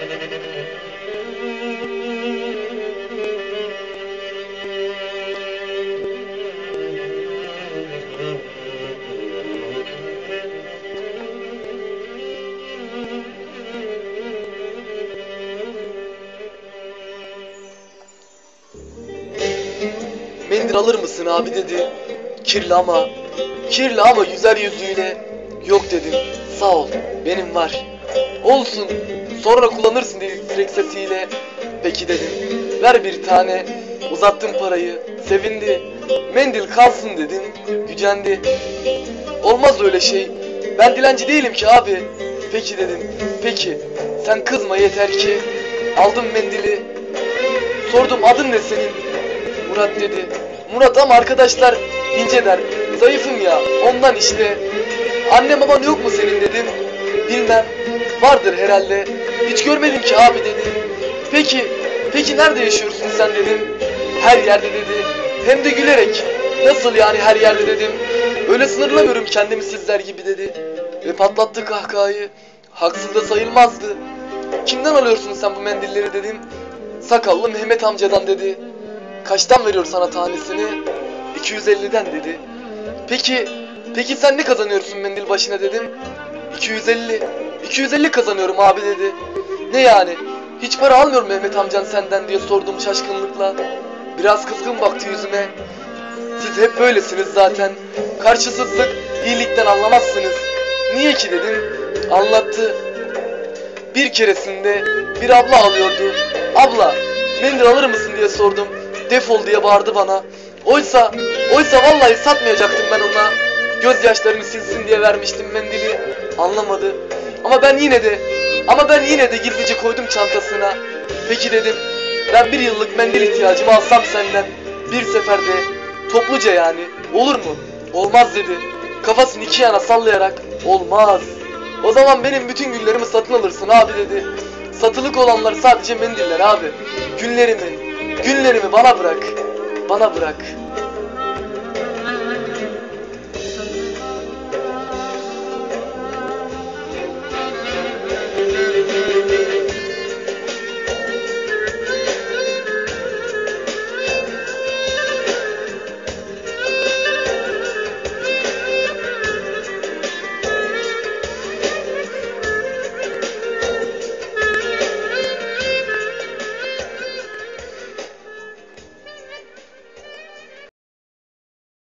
Mendil alır mısın abi dedi. Kirli ama, kirli ama güzel yüzüyle. Yok dedim, sağ ol, benim var. Olsun, sonra kullanırsın dedi titrek sesiyle. Peki dedim, ver bir tane. Uzattım parayı, sevindi. Mendil kalsın dedim, gücendi. Olmaz öyle şey. Ben dilenci değilim ki abi. Peki dedim. Peki. Sen kızma yeter ki. Aldım mendili. Sordum adın ne senin? Murat dedi. Murat ama arkadaşlar ince der. Zayıfım ya. Ondan işte. Anne baban yok mu senin dedim. Bilmem. Vardır herhalde. Hiç görmedim ki abi dedi. Peki. Peki nerede yaşıyorsun sen dedim. Her yerde dedi. Hem de gülerek. Nasıl yani her yerde dedim. Öyle sınırlamıyorum kendimi sizler gibi dedi. Ve patlattı kahkahayı. Haksız da sayılmazdı. Kimden alıyorsun sen bu mendilleri dedim. Sakallı Mehmet amcadan dedi. Kaçtan veriyor sana tanesini? 250'den dedi. Peki, peki sen ne kazanıyorsun mendil başına dedim. 250. 250 kazanıyorum abi dedi. Ne yani? Hiç para almıyor mu Mehmet amcan senden diye sordum şaşkınlıkla. Biraz kızgın baktı yüzüme. Siz hep böylesiniz zaten. Karşısızlık iyilikten anlamazsınız. Niye ki dedim. Anlattı. Bir keresinde bir abla alıyordu. Abla mendil alır mısın diye sordum. Defol diye bağırdı bana. Oysa, oysa vallahi satmayacaktım ben ona. Gözyaşlarını silsin diye vermiştim mendili. Anlamadı. Ama ben yine de, ama ben yine de gizlice koydum çantasına. Peki dedim, ben bir yıllık mendil ihtiyacımı alsam senden. Bir seferde, topluca yani. Olur mu? Olmaz dedi. Kafasını iki yana sallayarak, olmaz. O zaman benim bütün güllerimi satın alırsın abi dedi. Satılık olanlar sadece mendiller abi. Günlerimi, günlerimi bana bırak. Bana bırak.